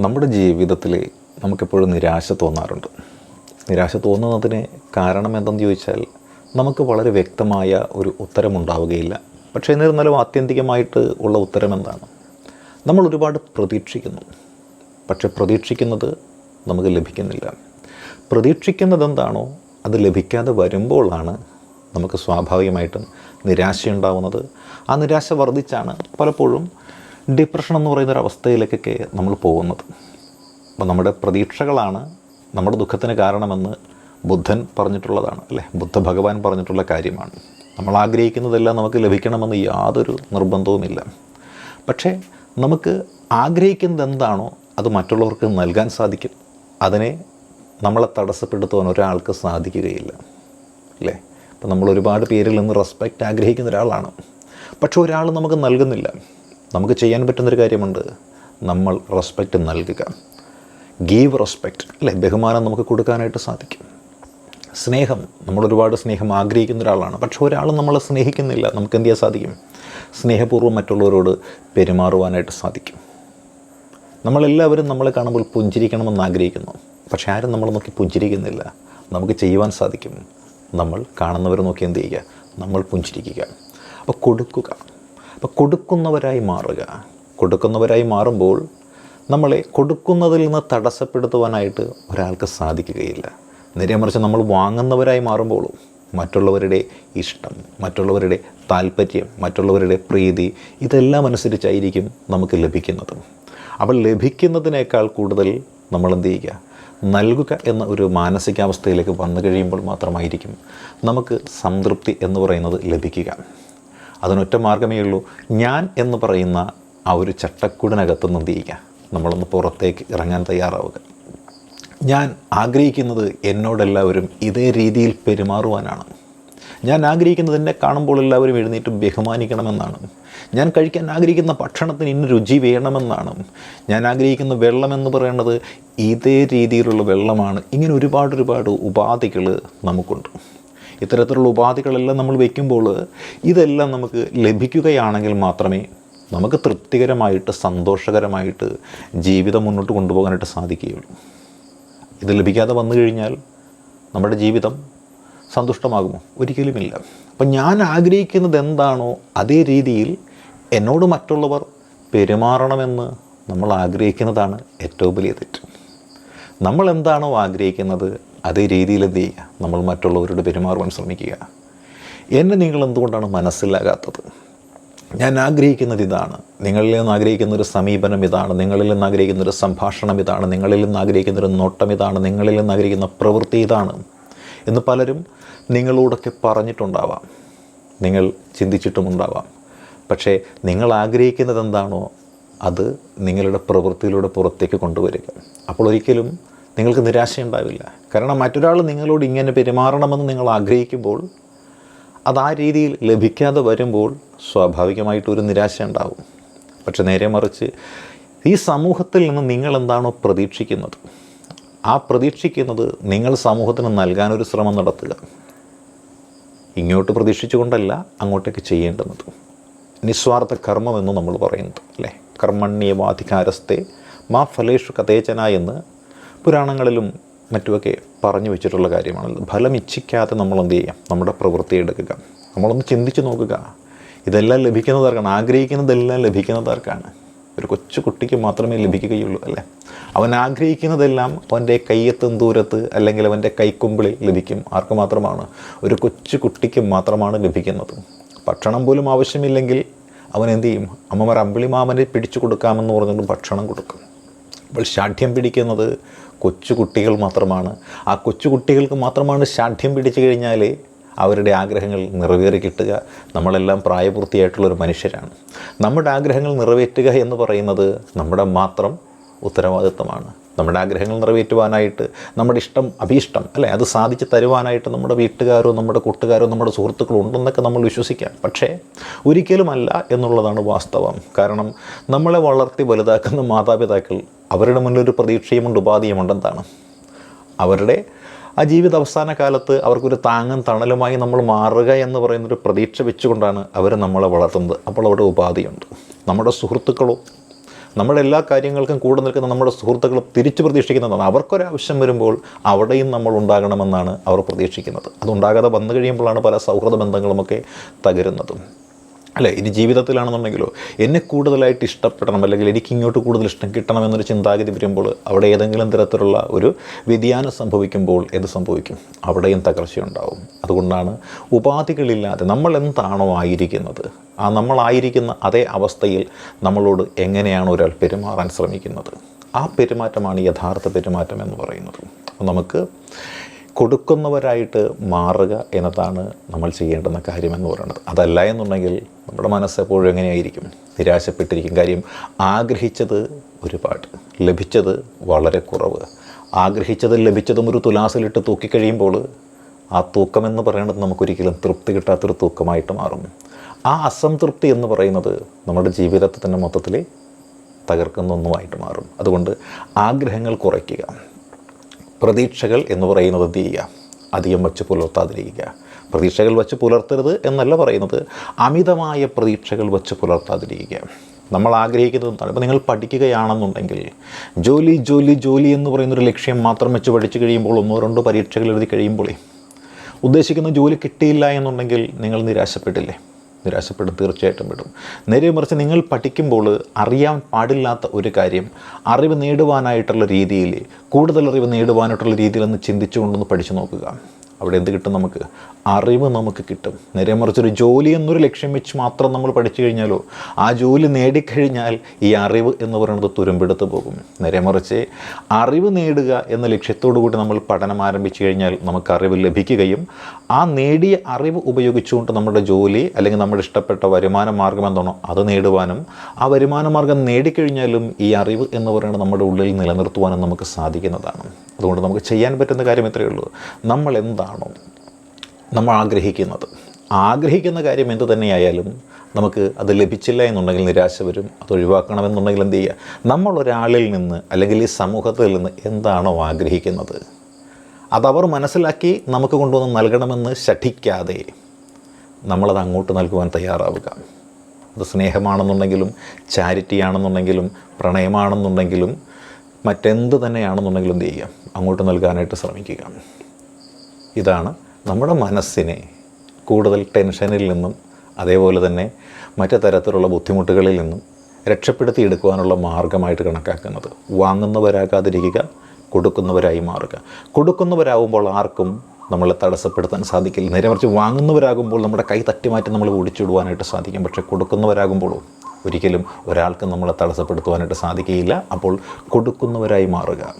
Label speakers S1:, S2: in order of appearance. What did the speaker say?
S1: നമ്മുടെ ജീവിതത്തിൽ നമുക്കെപ്പോഴും നിരാശ തോന്നാറുണ്ട്. നിരാശ തോന്നുന്നതിന് കാരണം എന്തെന്ന് ചോദിച്ചാൽ നമുക്ക് വളരെ വ്യക്തമായ ഒരു ഉത്തരമുണ്ടാവുകയില്ല. പക്ഷേ എന്നിരുന്നാലും ആത്യന്തികമായിട്ട് ഉള്ള ഉത്തരം എന്താണ് നമ്മൾ ഒരുപാട് പ്രതീക്ഷിക്കുന്നു. പക്ഷെ പ്രതീക്ഷിക്കുന്നത് നമുക്ക് ലഭിക്കുന്നില്ല. പ്രതീക്ഷിക്കുന്നത് എന്താണോ അത് ലഭിക്കാതെ വരുമ്പോഴാണ് നമുക്ക് സ്വാഭാവികമായിട്ടും നിരാശയുണ്ടാവുന്നത്. ആ നിരാശ വർദ്ധിച്ചാണ് പലപ്പോഴും ഡിപ്രഷൻ എന്ന് പറയുന്ന ഒരു അവസ്ഥയിലേക്കൊക്കെ നമ്മൾ പോകുന്നത്. അപ്പോൾ നമ്മുടെ പ്രതീക്ഷകളാണ് നമ്മുടെ ദുഃഖത്തിന് കാരണമെന്ന് ബുദ്ധൻ പറഞ്ഞിട്ടുള്ളതാണ് അല്ലേ? ബുദ്ധ ഭഗവാൻ പറഞ്ഞിട്ടുള്ള കാര്യമാണ്. നമ്മൾ ആഗ്രഹിക്കുന്നതെല്ലാം നമുക്ക് ലഭിക്കണമെന്ന് യാതൊരു നിർബന്ധവുമില്ല. പക്ഷേ നമുക്ക് ആഗ്രഹിക്കുന്നത് എന്താണോ അത് മറ്റുള്ളവർക്ക് നൽകാൻ സാധിക്കും. അതിനെ നമ്മളെ തടസ്സപ്പെടുത്തുവാൻ ഒരാൾക്ക് സാധിക്കുകയില്ല അല്ലേ? അപ്പം നമ്മൾ ഒരുപാട് പേരിൽ നിന്ന് റെസ്പെക്റ്റ് ആഗ്രഹിക്കുന്ന ഒരാളാണ്. പക്ഷെ ഒരാൾ നമുക്ക് നൽകുന്നില്ല. നമുക്ക് ചെയ്യാൻ പറ്റുന്നൊരു കാര്യമുണ്ട്. നമ്മൾ റെസ്പെക്റ്റ് നൽകുക. ഗീവ് റെസ്പെക്റ്റ് അല്ലേ? ബഹുമാനം നമുക്ക് കൊടുക്കാനായിട്ട് സാധിക്കും. സ്നേഹം നമ്മളൊരുപാട് സ്നേഹം ആഗ്രഹിക്കുന്ന ഒരാളാണ്. പക്ഷെ ഒരാൾ നമ്മളെ സ്നേഹിക്കുന്നില്ല നമുക്ക് എന്ത് ചെയ്യാൻ സാധിക്കും? സ്നേഹപൂർവം മറ്റുള്ളവരോട് പെരുമാറുവാനായിട്ട് സാധിക്കും. നമ്മളെല്ലാവരും നമ്മളെ കാണുമ്പോൾ പുഞ്ചിരിക്കണമെന്ന് ആഗ്രഹിക്കുന്നു. പക്ഷെ ആരും നമ്മൾ നോക്കി പുഞ്ചിരിക്കുന്നില്ല. നമുക്ക് ചെയ്യുവാൻ സാധിക്കും. നമ്മൾ കാണുന്നവരെ നോക്കി എന്ത് ചെയ്യുക? നമ്മൾ പുഞ്ചിരിക്കുക. അപ്പോൾ കൊടുക്കുക. അപ്പോൾ കൊടുക്കുന്നവരായി മാറുക. കൊടുക്കുന്നവരായി മാറുമ്പോൾ നമ്മളെ കൊടുക്കുന്നതിൽ നിന്ന് തടസ്സപ്പെടുത്തുവാനായിട്ട് ഒരാൾക്ക് സാധിക്കുകയില്ല. നേരെ മറിച്ച് നമ്മൾ വാങ്ങുന്നവരായി മാറുമ്പോഴും മറ്റുള്ളവരുടെ ഇഷ്ടം മറ്റുള്ളവരുടെ താല്പര്യം മറ്റുള്ളവരുടെ പ്രീതി ഇതെല്ലാം അനുസരിച്ചായിരിക്കും നമുക്ക് ലഭിക്കുന്നത്. അപ്പോൾ ലഭിക്കുന്നതിനേക്കാൾ കൂടുതൽ നമ്മൾ എന്ത് ചെയ്യുക? നൽകുക എന്ന ഒരു മാനസികാവസ്ഥയിലേക്ക് വന്നു കഴിയുമ്പോൾ മാത്രമായിരിക്കും നമുക്ക് സംതൃപ്തി എന്ന് പറയുന്നത് ലഭിക്കുക. അതിനൊറ്റ മാർഗമേ ഉള്ളൂ. ഞാൻ എന്ന് പറയുന്ന ആ ഒരു ചട്ടക്കൂടിനകത്ത് ചെയ്യുക നമ്മളൊന്ന് പുറത്തേക്ക് ഇറങ്ങാൻ തയ്യാറാവുക. ഞാൻ ആഗ്രഹിക്കുന്നത് എന്നോടെല്ലാവരും ഇതേ രീതിയിൽ പെരുമാറുവാനാണ്. ഞാൻ ആഗ്രഹിക്കുന്നത് എന്നെ കാണുമ്പോൾ എല്ലാവരും എഴുന്നേറ്റ് ബഹുമാനിക്കണമെന്നാണ്. ഞാൻ കഴിക്കാൻ ആഗ്രഹിക്കുന്ന ഭക്ഷണത്തിന് ഇന്ന രുചി വേണമെന്നാണ്. ഞാൻ ആഗ്രഹിക്കുന്ന വെള്ളമെന്ന് പറയുന്നത് ഇതേ രീതിയിലുള്ള വെള്ളമാണ്. ഇങ്ങനെ ഒരുപാട് ഒരുപാട് ഉപാധികൾ നമുക്കുണ്ട്. ഇത്തരത്തിലുള്ള ഉപാധികളെല്ലാം നമ്മൾ വയ്ക്കുമ്പോൾ ഇതെല്ലാം നമുക്ക് ലഭിക്കുകയാണെങ്കിൽ മാത്രമേ നമുക്ക് തൃപ്തികരമായിട്ട് സന്തോഷകരമായിട്ട് ജീവിതം മുന്നോട്ട് കൊണ്ടുപോകാനായിട്ട് സാധിക്കുകയുള്ളൂ. ഇത് ലഭിക്കാതെ വന്നു കഴിഞ്ഞാൽ നമ്മുടെ ജീവിതം സന്തുഷ്ടമാകുമോ? ഒരിക്കലുമില്ല. അപ്പം ഞാൻ ആഗ്രഹിക്കുന്നത് എന്താണോ അതേ രീതിയിൽ എന്നോട് മറ്റുള്ളവർ പെരുമാറണമെന്ന് നമ്മൾ ആഗ്രഹിക്കുന്നതാണ് ഏറ്റവും വലിയ തെറ്റ്. നമ്മൾ എന്താണോ ആഗ്രഹിക്കുന്നത് അതേ രീതിയിൽ എന്ത് ചെയ്യുക? നമ്മൾ മറ്റുള്ളവരോട് പെരുമാറുവാൻ ശ്രമിക്കുക. എന്നെ നിങ്ങൾ എന്തുകൊണ്ടാണ് മനസ്സിലാകാത്തത്? ഞാൻ ആഗ്രഹിക്കുന്നത് ഇതാണ്. നിങ്ങളിൽ നിന്ന് ആഗ്രഹിക്കുന്ന ഒരു സമീപനം ഇതാണ്. നിങ്ങളിൽ നിന്ന് ആഗ്രഹിക്കുന്ന ഒരു സംഭാഷണം ഇതാണ്. നിങ്ങളിൽ നിന്ന് ആഗ്രഹിക്കുന്ന ഒരു നോട്ടം ഇതാണ്. നിങ്ങളിൽ നിന്ന് ആഗ്രഹിക്കുന്ന പ്രവൃത്തി ഇതാണ് എന്ന് പലരും നിങ്ങളോടൊക്കെ പറഞ്ഞിട്ടുണ്ടാവാം. നിങ്ങൾ ചിന്തിച്ചിട്ടുമുണ്ടാവാം പക്ഷേ നിങ്ങൾ ആഗ്രഹിക്കുന്നത് എന്താണോ അത് നിങ്ങളുടെ പ്രവൃത്തിയിലൂടെ പുറത്തേക്ക് കൊണ്ടുവരിക. അപ്പോൾ ഒരിക്കലും നിങ്ങൾക്ക് നിരാശയുണ്ടാവില്ല കാരണം മറ്റൊരാൾ നിങ്ങളോട് ഇങ്ങനെ പെരുമാറണമെന്ന് നിങ്ങൾ ആഗ്രഹിക്കുമ്പോൾ അത് ആ രീതിയിൽ ലഭിക്കാതെ വരുമ്പോൾ സ്വാഭാവികമായിട്ടൊരു നിരാശ ഉണ്ടാവും. പക്ഷെ നേരെ മറിച്ച് ഈ സമൂഹത്തിൽ നിന്ന് നിങ്ങൾ എന്താണോ പ്രതീക്ഷിക്കുന്നത്? ആ പ്രതീക്ഷിക്കുന്നത് നിങ്ങൾ സമൂഹത്തിന് നൽകാനൊരു ശ്രമം നടത്തുക. ഇങ്ങോട്ട് പ്രതീക്ഷിച്ചുകൊണ്ടല്ല അങ്ങോട്ടേക്ക് ചെയ്യേണ്ടുന്നത്. നിസ്വാർത്ഥ കർമ്മമെന്ന് നമ്മൾ പറയുന്നത് അല്ലേ? കർമ്മണ്യവാധികാരസ്ഥേ മാ ഫലേഷു കഥേചന എന്ന് പുരാണങ്ങളിലും മറ്റുമൊക്കെ പറഞ്ഞു വെച്ചിട്ടുള്ള കാര്യമാണ് ഫലം ഇച്ഛിക്കാതെ നമ്മൾ എന്ത് ചെയ്യാം? നമ്മുടെ പ്രവൃത്തി എടുക്കുക. നമ്മളൊന്ന് ചിന്തിച്ച് നോക്കുക. ഇതെല്ലാം ലഭിക്കുന്നതാർക്കാണ്? ആഗ്രഹിക്കുന്നതെല്ലാം ലഭിക്കുന്നതാർക്കാണ്? ഒരു കൊച്ചു കുട്ടിക്ക് മാത്രമേ ലഭിക്കുകയുള്ളൂ അല്ലേ? അവൻ ആഗ്രഹിക്കുന്നതെല്ലാം അവന്റെ കയ്യെത്തും ദൂരത്ത് അല്ലെങ്കിൽ അവന്റെ കൈക്കുമ്പിളിൽ ലഭിക്കും. ആർക്ക് മാത്രമാണ്? ഒരു കൊച്ചു കുട്ടിക്ക് മാത്രമാണ് ലഭിക്കുന്നത്. ഭക്ഷണം പോലും ആവശ്യമില്ലെങ്കിൽ അവൻ എന്ത് ചെയ്യും? അമ്മമാർ അമ്പിളിമാമനെ പിടിച്ചു കൊടുക്കാമെന്ന് പറഞ്ഞുകൊണ്ട് ഭക്ഷണം കൊടുക്കും. അപ്പോൾ ശാഠ്യം പിടിക്കുന്നത് കൊച്ചു കുട്ടികൾ മാത്രമാണ്. ആ കൊച്ചു കുട്ടികൾക്ക് മാത്രമാണ് ഷാഠ്യം പിടിച്ചു കഴിഞ്ഞാൽ അവരുടെ ആഗ്രഹങ്ങൾ നിറവേറി കിട്ടുക. നമ്മളെല്ലാം പ്രായപൂർത്തിയായിട്ടുള്ളൊരു മനുഷ്യരാണ്. നമ്മുടെ ആഗ്രഹങ്ങൾ നിറവേറ്റുക എന്ന് പറയുന്നത് നമ്മുടെ മാത്രം ഉത്തരവാദിത്തമാണ് നമ്മുടെ ആഗ്രഹങ്ങൾ നിറവേറ്റുവാനായിട്ട് നമ്മുടെ ഇഷ്ടം അഭീഷ്ടം അല്ലേ? അത് സാധിച്ച് തരുവാനായിട്ട് നമ്മുടെ വീട്ടുകാരോ നമ്മുടെ കൂട്ടുകാരോ നമ്മുടെ സുഹൃത്തുക്കളോ ഉണ്ടെന്നൊക്കെ നമ്മൾ വിശ്വസിക്കാം. പക്ഷേ ഒരിക്കലുമല്ല എന്നുള്ളതാണ് വാസ്തവം. കാരണം നമ്മളെ വളർത്തി വലുതാക്കുന്ന മാതാപിതാക്കൾ അവരുടെ മുന്നിലൊരു പ്രതീക്ഷയുമുണ്ട് ഉപാധിയുമുണ്ടെന്നാണ്. അവരുടെ ആ ജീവിത അവസാന കാലത്ത് അവർക്കൊരു താങ്ങും തണലുമായി നമ്മൾ മാറുക എന്ന് പറയുന്നൊരു പ്രതീക്ഷ വെച്ചുകൊണ്ടാണ് അവർ നമ്മളെ വളർത്തുന്നത്. അപ്പോൾ അവിടെ ഉപാധിയുണ്ട്. നമ്മുടെ സുഹൃത്തുക്കളോ നമ്മുടെ എല്ലാ കാര്യങ്ങൾക്കും കൂടെ നിൽക്കുന്ന നമ്മുടെ സുഹൃത്തുക്കൾ തിരിച്ചു പ്രതീക്ഷിക്കുന്നതാണ്. അവർക്കൊരാവശ്യം വരുമ്പോൾ അവിടെയും നമ്മൾ ഉണ്ടാകണമെന്നാണ് അവർ പ്രതീക്ഷിക്കുന്നത്. അതുണ്ടാകാതെ വന്നു കഴിയുമ്പോഴാണ് പല സൗഹൃദ ബന്ധങ്ങളുമൊക്കെ തകരുന്നതും. അല്ലേ? ഇനി ജീവിതത്തിലാണെന്നുണ്ടെങ്കിലോ എന്നെ കൂടുതലായിട്ട് ഇഷ്ടപ്പെടണം അല്ലെങ്കിൽ എനിക്ക് ഇങ്ങോട്ട് കൂടുതൽ ഇഷ്ടം കിട്ടണം എന്നൊരു ചിന്താഗതി വരുമ്പോൾ അവിടെ ഏതെങ്കിലും തരത്തിലുള്ള ഒരു വ്യതിയാനം സംഭവിക്കുമ്പോൾ എന്ത് സംഭവിക്കും? അവിടെയും തകർച്ചയുണ്ടാവും. അതുകൊണ്ടാണ് ഉപാധികളില്ലാതെ നമ്മൾ എന്താണോ ആയിരിക്കുന്നത് ആ നമ്മളായിരിക്കുന്ന അതേ അവസ്ഥയിൽ നമ്മളോട് എങ്ങനെയാണ് ഒരാൾ പെരുമാറാൻ ശ്രമിക്കുന്നത്? ആ പെരുമാറ്റമാണ് യഥാർത്ഥ പെരുമാറ്റം എന്ന് പറയുന്നത്. നമുക്ക് കൊടുക്കുന്നവരായിട്ട് മാറുക എന്നതാണ് നമ്മൾ ചെയ്യേണ്ടുന്ന കാര്യമെന്ന് പറയുന്നത്. അതല്ല എന്നുണ്ടെങ്കിൽ നമ്മുടെ മനസ്സ് എപ്പോഴും എങ്ങനെയായിരിക്കും? നിരാശപ്പെട്ടിരിക്കും. കാര്യം ആഗ്രഹിച്ചത് ഒരുപാട്. ലഭിച്ചത് വളരെ കുറവ്. ആഗ്രഹിച്ചത് ലഭിച്ചതും ഒരു തുലാസിലിട്ട് തൂക്കിക്കഴിയുമ്പോൾ ആ തൂക്കമെന്ന് പറയുന്നത് നമുക്കൊരിക്കലും തൃപ്തി കിട്ടാത്തൊരു തൂക്കമായിട്ട് മാറും. ആ അസംതൃപ്തി എന്ന് പറയുന്നത് നമ്മുടെ ജീവിതത്തെ തന്നെ മൊത്തത്തിൽ തകർക്കുന്ന ഒന്നുമായിട്ട് മാറും. അതുകൊണ്ട് ആഗ്രഹങ്ങൾ കുറയ്ക്കുക. പ്രതീക്ഷകൾ എന്ന് പറയുന്നത് എന്ത് ചെയ്യുക? അധികം വച്ച് പുലർത്താതിരിക്കുക. പ്രതീക്ഷകൾ വച്ച് പുലർത്തരുത് എന്നല്ല പറയുന്നത്. അമിതമായ പ്രതീക്ഷകൾ വച്ച് പുലർത്താതിരിക്കുക. നമ്മൾ ആഗ്രഹിക്കുന്നത് എന്താണ്? ഇപ്പോൾ നിങ്ങൾ പഠിക്കുകയാണെന്നുണ്ടെങ്കിൽ ജോലി ജോലി ജോലി എന്ന് പറയുന്നൊരു ലക്ഷ്യം മാത്രം വെച്ച് പഠിച്ചു കഴിയുമ്പോൾ ഒന്നോ രണ്ടോ പരീക്ഷകൾ എഴുതി കഴിയുമ്പോൾ ഉദ്ദേശിക്കുന്ന ജോലി കിട്ടിയില്ല എന്നുണ്ടെങ്കിൽ നിങ്ങൾ നിരാശപ്പെട്ടില്ലേ? നിരാശപ്പെടും തീർച്ചയായിട്ടും വിടും. നേരെ മറിച്ച് നിങ്ങൾ പഠിക്കുമ്പോൾ അറിയാൻ പാടില്ലാത്ത ഒരു കാര്യം അറിവ് നേടുവാനായിട്ടുള്ള രീതിയിൽ കൂടുതൽ അറിവ് നേടുവാനായിട്ടുള്ള രീതിയിലൊന്ന് ചിന്തിച്ചുകൊണ്ടൊന്ന് പഠിച്ചു നോക്കുക. അവിടെ എന്ത് കിട്ടും നമുക്ക്? അറിവ് നമുക്ക് കിട്ടും. നേരെ മറിച്ചൊരു ജോലി എന്നൊരു ലക്ഷ്യം വെച്ച് മാത്രം നമ്മൾ പഠിച്ചു കഴിഞ്ഞാലോ ആ ജോലി നേടിക്കഴിഞ്ഞാൽ ഈ അറിവ് എന്ന് പറയുന്നത് തുരുമ്പെടുത്ത് പോകും. നേരെ മറിച്ച് അറിവ് നേടുക എന്ന ലക്ഷ്യത്തോടു കൂടി നമ്മൾ പഠനം ആരംഭിച്ചു കഴിഞ്ഞാൽ നമുക്ക് അറിവ് ലഭിക്കുകയും ആ നേടിയ അറിവ് ഉപയോഗിച്ചുകൊണ്ട് നമ്മുടെ ജോലി അല്ലെങ്കിൽ നമ്മുടെ ഇഷ്ടപ്പെട്ട വരുമാന മാർഗം എന്താണോ അത് നേടുവാനും ആ വരുമാന മാർഗം നേടിക്കഴിഞ്ഞാലും ഈ അറിവ് എന്ന് പറയുന്നത് നമ്മുടെ ഉള്ളിൽ നിലനിർത്തുവാനും നമുക്ക് സാധിക്കുന്നതാണ്. അതുകൊണ്ട് നമുക്ക് ചെയ്യാൻ പറ്റുന്ന കാര്യം ഇത്രയേ ഉള്ളൂ. നമ്മൾ എന്താണോ നമ്മൾ ആഗ്രഹിക്കുന്നത്. ആഗ്രഹിക്കുന്ന കാര്യം എന്ത് തന്നെയായാലും നമുക്ക് അത് ലഭിച്ചില്ല എന്നുണ്ടെങ്കിൽ നിരാശ വരും. അത് ഒഴിവാക്കണമെന്നുണ്ടെങ്കിൽ എന്ത് ചെയ്യുക? നമ്മളൊരാളിൽ നിന്ന് അല്ലെങ്കിൽ ഈ സമൂഹത്തിൽ നിന്ന് എന്താണോ ആഗ്രഹിക്കുന്നത്? അതവർ മനസ്സിലാക്കി നമുക്ക് കൊണ്ടുവന്ന് നൽകണമെന്ന് ശഠിക്കാതെ നമ്മളത് അങ്ങോട്ട് നൽകുവാൻ തയ്യാറാവുക. അത് സ്നേഹമാണെന്നുണ്ടെങ്കിലും ചാരിറ്റി ആണെന്നുണ്ടെങ്കിലും പ്രണയമാണെന്നുണ്ടെങ്കിലും മറ്റെന്ത് തന്നെയാണെന്നുണ്ടെങ്കിലും എന്ത് ചെയ്യുക അങ്ങോട്ട് നൽകാനായിട്ട് ശ്രമിക്കുക. ഇതാണ് നമ്മുടെ മനസ്സിനെ കൂടുതൽ ടെൻഷനിൽ നിന്നും അതേപോലെ തന്നെ മറ്റു തരത്തിലുള്ള ബുദ്ധിമുട്ടുകളിൽ നിന്നും രക്ഷപ്പെടുത്തിയെടുക്കുവാനുള്ള മാർഗമായിട്ട് കണക്കാക്കുന്നത്. വാങ്ങുന്നവരാകാതിരിക്കുക കൊടുക്കുന്നവരായി മാറുക. കൊടുക്കുന്നവരാകുമ്പോൾ ആർക്കും നമ്മളെ തടസ്സപ്പെടുത്താൻ സാധിക്കില്ല. നേരെ മറിച്ച് വാങ്ങുന്നവരാകുമ്പോൾ നമ്മുടെ കൈ തട്ടിമാറ്റി നമ്മൾ ഓടിച്ചിടുവാനായിട്ട് സാധിക്കും. പക്ഷേ കൊടുക്കുന്നവരാകുമ്പോഴോ ഒരിക്കലും ഒരാൾക്ക് നമ്മളെ തടസ്സപ്പെടുത്തുവാനായിട്ട് സാധിക്കുകയില്ല. അപ്പോൾ കൊടുക്കുന്നവരായി മാറുക.